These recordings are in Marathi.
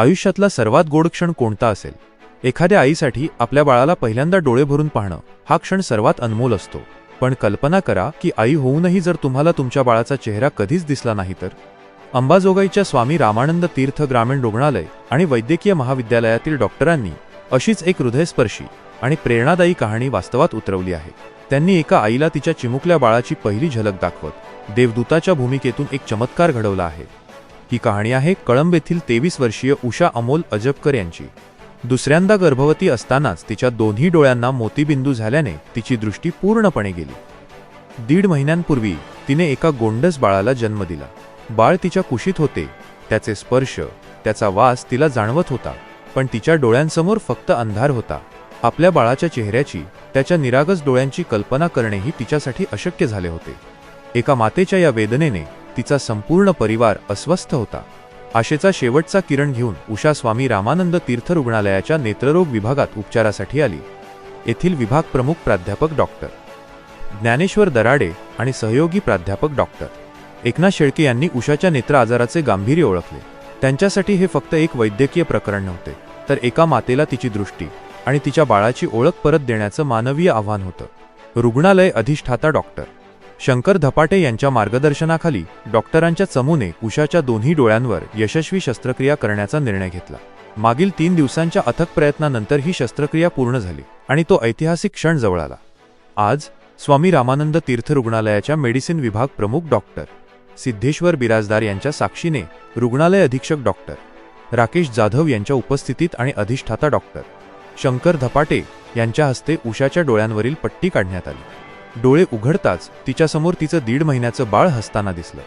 आयुष्यातला सर्वात गोड क्षण कोणता असेल? एखाद्या आईसाठी आपल्या बाळाला पहिल्यांदा डोळे भरून पाहणं हा क्षण सर्वात अनमोल असतो. पण कल्पना करा की आई होऊनही जर तुम्हाला तुमच्या बाळाचा चेहरा कधीच दिसला नाही तर. अंबाजोगाईच्या स्वामी रामानंद तीर्थ ग्रामीण रुग्णालय आणि वैद्यकीय महाविद्यालयातील डॉक्टरांनी अशीच एक हृदयस्पर्शी आणि प्रेरणादायी कहाणी वास्तवात उतरवली आहे. त्यांनी एका आईला तिच्या चिमुकल्या बाळाची पहिली झलक दाखवत देवदूताच्या भूमिकेतून एक चमत्कार घडवला आहे. ही कहाणी आहे कळंब येथील तेवीस वर्षीय उषा अमोल अजबकर यांची. दुसऱ्यांदा गर्भवती असतानाच तिच्या दोन्ही डोळ्यांना मोतीबिंदू झाल्याने तिची दृष्टी पूर्णपणे गेली. दीड महिन्यांपूर्वी तिने एका गोंडस बाळाला जन्म दिला. बाळ तिच्या कुशीत होते त्याचे स्पर्श त्याचा वास तिला जाणवत होता पण तिच्या डोळ्यांसमोर फक्त अंधार होता. आपल्या बाळाच्या चेहऱ्याची त्याच्या निरागस डोळ्यांची कल्पना करणेही तिच्यासाठी अशक्य झाले होते. एका मातेच्या या वेदनेने तिचा संपूर्ण परिवार अस्वस्थ होता. आशेचा शेवटचा किरण घेऊन उषा स्वामी रामानंद तीर्थ रुग्णालयाच्या नेत्ररोग विभागात उपचारासाठी आली. येथील विभाग प्रमुख प्राध्यापक डॉक्टर ज्ञानेश्वर दराडे आणि सहयोगी प्राध्यापक डॉक्टर एकनाथ शेळके यांनी उषाच्या नेत्र आजाराचे गांभीर्य ओळखले. त्यांच्यासाठी हे फक्त एक वैद्यकीय प्रकरण नव्हते तर एका मातेला तिची दृष्टी आणि तिच्या बाळाची ओळख परत देण्याचं मानवीय आव्हान होतं. रुग्णालय अधिष्ठाता डॉक्टर शंकर धपाटे यांच्या मार्गदर्शनाखाली डॉक्टरांच्या चमूने उषाच्या दोन्ही डोळ्यांवर यशस्वी शस्त्रक्रिया करण्याचा निर्णय घेतला. मागील तीन दिवसांच्या अथक प्रयत्नानंतर ही शस्त्रक्रिया पूर्ण झाली आणि तो ऐतिहासिक क्षण जवळ आला. आज स्वामी रामानंद तीर्थ रुग्णालयाच्या मेडिसिन विभाग प्रमुख डॉक्टर सिद्धेश्वर बिराजदार यांच्या साक्षीने रुग्णालय अधीक्षक डॉक्टर राकेश जाधव यांच्या उपस्थितीत आणि अधिष्ठाता डॉक्टर शंकर धपाटे यांच्या हस्ते उषाच्या डोळ्यांवरील पट्टी काढण्यात आली. डोळे उघडताच तिच्यासमोर तिचं दीड महिन्याचं बाळ हसताना दिसलं.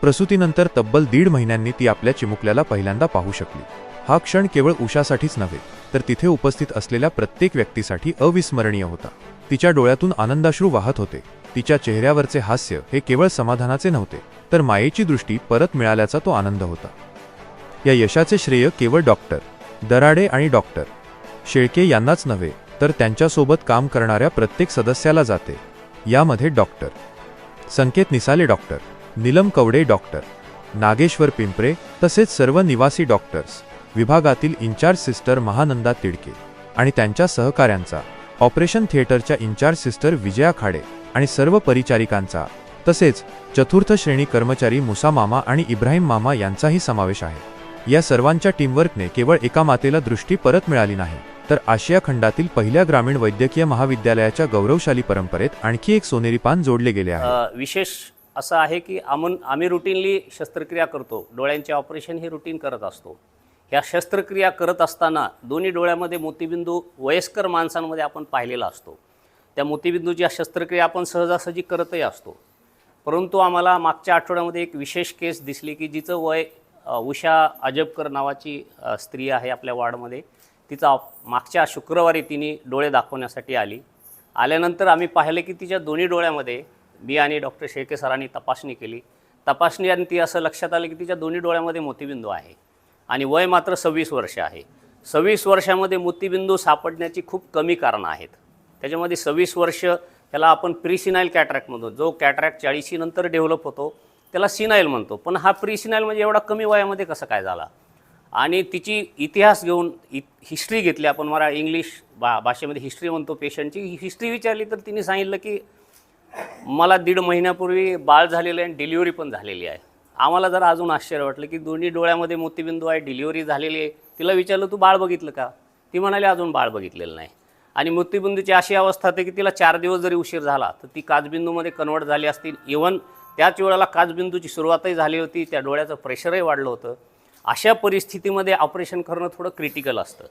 प्रसूतीनंतर तब्बल दीड महिन्यांनी ती आपल्या चिमुकल्याला पहिल्यांदा पाहू शकली. हा क्षण केवळ उषासाठीच नव्हे तर तिथे उपस्थित असलेल्या प्रत्येक व्यक्तीसाठी अविस्मरणीय होता. तिच्या डोळ्यातून आनंदाश्रू वाहत होते. तिच्या चेहऱ्यावरचे हास्य हे केवळ समाधानाचे नव्हते तर मायेची दृष्टी परत मिळाल्याचा तो आनंद होता. या यशाचे श्रेय केवळ डॉक्टर दराडे आणि डॉक्टर. शेळके यांनाच नव्हे तर त्यांच्यासोबत काम करणाऱ्या प्रत्येक सदस्याला जाते. यामध्ये doctor. Sanket Nisale doctor. Neelam Kawade doctor. Nageshwar Pimpare तसेच सर्व निवासी डॉक्टर्स. विभागातील इन्चार्ज सिस्टर महानंदा तिडके आणि त्यांच्या सहकाऱ्यांचा. ऑपरेशन थिएटरच्या इन्चार्ज सिस्टर विजया खाडे आणि सर्व परिचारिकांचा. तसेच चतुर्थ श्रेणी कर्मचारी मुसा मामा आणि इब्राहिम मामा यांचाही समावेश आहे. या सर्वांच्या टीमवर्कने केवळ एका मातेला दृष्टी परत मिळाली नाही. तर आशिया खंडातील पहिल्या ग्रामीण वैद्यकीय महाविद्यालयाच्या गौरवशाली परंपरेत आणखी एक सोनेरी पान जोडले गेले आहे. विशेष असं आहे की आमन आम्ही रुटीनली शस्त्रक्रिया करतो. डोळ्यांचे ऑपरेशन हे रुटीन करत असतो. ह्या शस्त्रक्रिया करत असताना दोन्ही डोळ्यामध्ये मोतीबिंदू वयस्कर माणसांमध्ये आपण पाहिलेला असतो. त्या मोतीबिंदूची शस्त्रक्रिया आपण सहजासहजी करतही असतो. परंतु आम्हाला मागच्या आठवड्यामध्ये एक विशेष केस दिसली की जिचं वय उषा अजबकर नावाची स्त्री आहे आपल्या वार्डमध्ये. तिचा मागच्या शुक्रवारी तिने डोळे दाखवण्यासाठी आली. आल्यानंतर आम्ही पाहिलं की तिच्या दोन्ही डोळ्यामध्ये मी आणि डॉक्टर शेळके सरांनी तपासणी केली. तपासणी आणि ती असं लक्षात आलं की तिच्या दोन्ही डोळ्यामध्ये मोतीबिंदू आहे आणि वय मात्र सव्वीस वर्ष आहे. सव्वीस वर्षामध्ये मोतीबिंदू सापडण्याची खूप कमी कारणं आहेत. त्याच्यामध्ये सव्वीस वर्ष त्याला आपण प्रिसिनाईल कॅट्रॅक्ट म्हणतो. जो कॅट्रॅक्ट चाळीशीनंतर डेव्हलप होतो त्याला सिनाईल म्हणतो. पण हा प्रिसिनाईल म्हणजे एवढा कमी वयामध्ये कसं काय झाला? आणि तिची इतिहास घेऊन इ हिस्ट्री घेतली. आपण मला इंग्लिश भा भाषेमध्ये हिस्ट्री म्हणतो पेशंटची हिस्ट्री विचारली तर तिने सांगितलं की मला दीड महिन्यापूर्वी बाळ झालेलं आहे आणि डिलिव्हरी पण झालेली आहे. आम्हाला जरा अजून आश्चर्य वाटलं की दोन्ही डोळ्यामध्ये मोतीबिंदू आहे डिलिव्हरी झालेली आहे. तिला विचारलं तू बाळ बघितलं का? ती म्हणाली अजून बाळ बघितलेलं नाही. आणि मोतीबिंदूची अशी अवस्था होते की तिला चार दिवस जरी उशीर झाला तर ती काचबिंदूमध्ये कन्वर्ट झाली असती. इवन त्याच वेळेला काचबिंदूची सुरुवातही झाली होती. त्या डोळ्याचं प्रेशरही वाढलं होतं. अशा परिस्थितीमध्ये ऑपरेशन करणं थोडं क्रिटिकल असतं.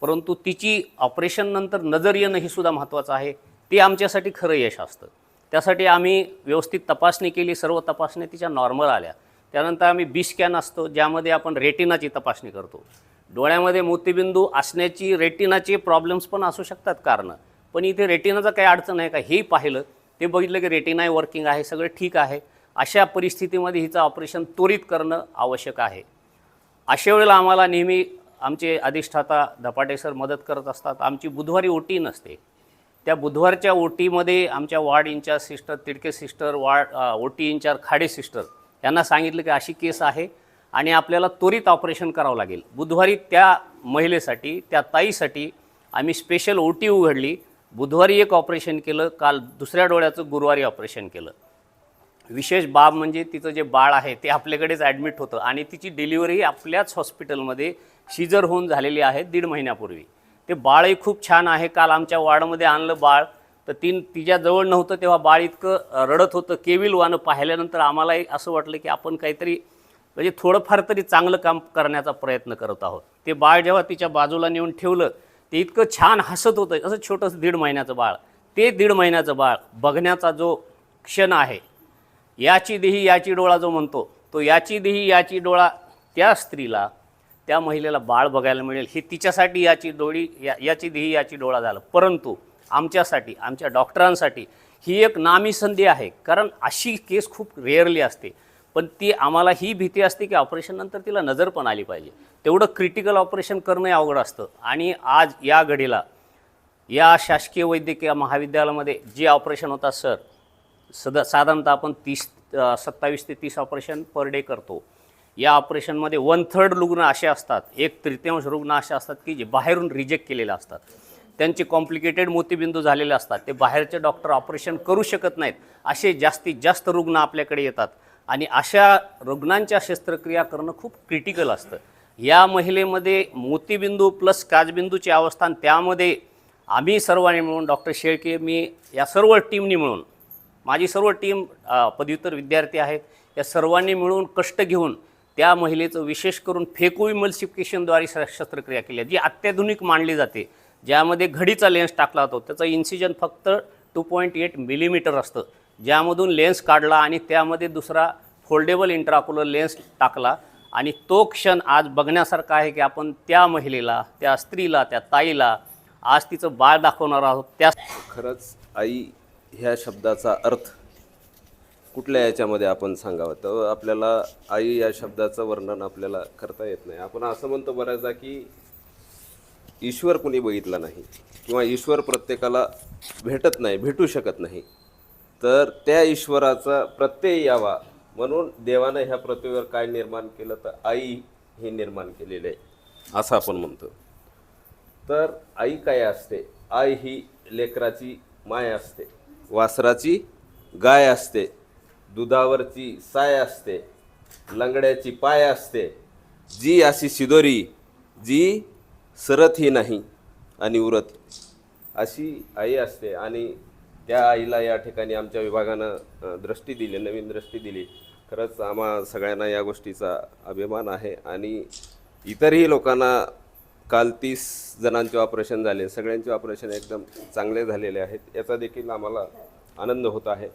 परंतु तिची ऑपरेशननंतर नजर येणं ही सुद्धा महत्त्वाचं आहे. ते आमच्यासाठी खरं यश असतं. त्यासाठी आम्ही व्यवस्थित तपासणी केली सर्व तपासण्या तिच्या नॉर्मल आल्या. त्यानंतर आम्ही बी स्कॅन असतो ज्यामध्ये आपण रेटिनाची तपासणी करतो. डोळ्यामध्ये मोतीबिंदू असण्याची रेटिनाचे प्रॉब्लेम्स पण असू शकतात कारणं. पण इथे रेटिनाचं काही अडचण आहे का हेही पाहिलं ते बघितलं की रेटिनाही वर्किंग आहे सगळं ठीक आहे. अशा परिस्थितीमध्ये हिचं ऑपरेशन त्वरित करणं आवश्यक आहे. अशा वेळेला आम्हाला नेहमी आमचे अधिष्ठाता धपाटे सर मदत करत असतात. आमची बुधवारी ओटी नसते. त्या बुधवारच्या ओटीमध्ये आमच्या ward incharge sister Tidke sister ward OT incharge Khade sister यांना सांगितलं की अशी केस आहे आणि आपल्याला त्वरित ऑपरेशन करावं लागेल. बुधवारी त्या महिलेसाठी त्या ताईसाठी आम्ही स्पेशल ओ टी उघडली. बुधवारी एक ऑपरेशन केलं काल दुसऱ्या डोळ्याचं गुरुवारी ऑपरेशन केलं. विशेष बाब म्हणजे तिचं जे बाळ आहे ते आपल्याकडेच ॲडमिट होतं आणि तिची डिलिव्हरी आपल्याच हॉस्पिटलमध्ये शिजर होऊन झालेली आहे दीड महिन्यापूर्वी. ते बाळही खूप छान आहे. काल आमच्या वॉर्डमध्ये आणलं बाळ. तर ती तिच्याजवळ नव्हतं तेव्हा बाळ इतकं रडत होतं. केविल वानं पाहिल्यानंतर आम्हालाही असं वाटलं की आपण काहीतरी म्हणजे थोडंफार तरी चांगलं काम करण्याचा प्रयत्न करत आहोत. ते बाळ जेव्हा तिच्या बाजूला नेऊन ठेवलं ते इतकं छान हसत होतं. असं छोटंसं दीड महिन्याचं बाळ. ते दीड महिन्याचं बाळ बघण्याचा जो क्षण आहे याची देही याची डोळा जो म्हणतो तो याची देही याची डोळा त्या स्त्रीला त्या महिलेला बाळ बघायला मिळेल. ही तिच्यासाठी याची डोळी या याची देही याची डोळा झालं. परंतु आमच्यासाठी आमच्या डॉक्टरांसाठी ही एक नामी संधी आहे. कारण अशी केस खूप रेअरली असते. पण ती आम्हाला ही भीती असते की ऑपरेशननंतर तिला नजर पण आली पाहिजे. तेवढं क्रिटिकल ऑपरेशन करणंही अवघड असतं. आणि आज या घडीला या शासकीय वैद्यकीय महाविद्यालयामध्ये जे ऑपरेशन होतात सर सदा साधारणतः आपण तीस सत्तावीस ते तीस ऑपरेशन पर डे करतो. या ऑपरेशनमध्ये वन थर्ड रुग्ण असे असतात एक तृतीयांश रुग्ण असे असतात की जे बाहेरून रिजेक्ट केलेले असतात. त्यांचे कॉम्प्लिकेटेड मोतीबिंदू झालेले असतात. ते बाहेरचे डॉक्टर ऑपरेशन करू शकत नाहीत असे जास्तीत जास्त रुग्ण आपल्याकडे येतात. आणि अशा रुग्णांच्या शस्त्रक्रिया करणं खूप क्रिटिकल असतं. या महिलेमध्ये मोतीबिंदू प्लस काजबिंदूची अवस्था त्यामध्ये आम्ही सर्वांनी मिळून डॉक्टर शेळके मी या सर्व टीमनी मिळून माझी सर्व टीम पदव्युत्तर विद्यार्थी आहेत. या सर्वांनी मिळून कष्ट घेऊन त्या महिलेचं विशेष करून फेको मल्सिफिकेशनद्वारे श- शस्त्रक्रिया केली आहे जी अत्याधुनिक मानली जाते. ज्यामध्ये घडीचा लेन्स टाकला जातो त्याचं इन्सिजन फक्त टू पॉईंट एट मिलीमीटर असतं. ज्यामधून लेन्स काढला आणि त्यामध्ये दुसरा फोल्डेबल इंट्राकुलर लेन्स टाकला. आणि तो क्षण आज बघण्यासारखा आहे की आपण त्या महिलेला त्या स्त्रीला त्या ताईला आज तिचं बाळ दाखवणार आहोत. त्या खरंच आई ह्या शब्दाचा अर्थ कुठल्या याच्यामध्ये आपण सांगावं? तर आपल्याला आई या शब्दाचं वर्णन आपल्याला करता येत नाही. आपण असं म्हणतो बऱ्याचदा की ईश्वर कुणी बघितला नाही किंवा ईश्वर प्रत्येकाला भेटत नाही भेटू शकत नाही तर त्या ईश्वराचा प्रत्यय यावा. म्हणून देवानं ह्या पृथ्वीवर काय निर्माण केलं? तर आई हे निर्माण केलेलं आहे असं आपण म्हणतो. तर आई काय असते? आई ही लेकराची माय असते. वासराची गाय असते दुधावरची साय असते लंगड्याची पाय असते. जी अशी शिदोरी जी सरतही नाही आणि उरत. अशी आई असते आणि त्या आईला या ठिकाणी आमच्या विभागानं दृष्टी दिली नवीन दृष्टी दिली. खरंच आम्हा सगळ्यांना या गोष्टीचा अभिमान आहे आणि इतरही लोकांना काल तीस जणांचे ऑपरेशन झाले. सगळ्यांचे ऑपरेशन एकदम चांगले झालेले आहेत. याचा देखील आम्हाला आनंद होत आहे.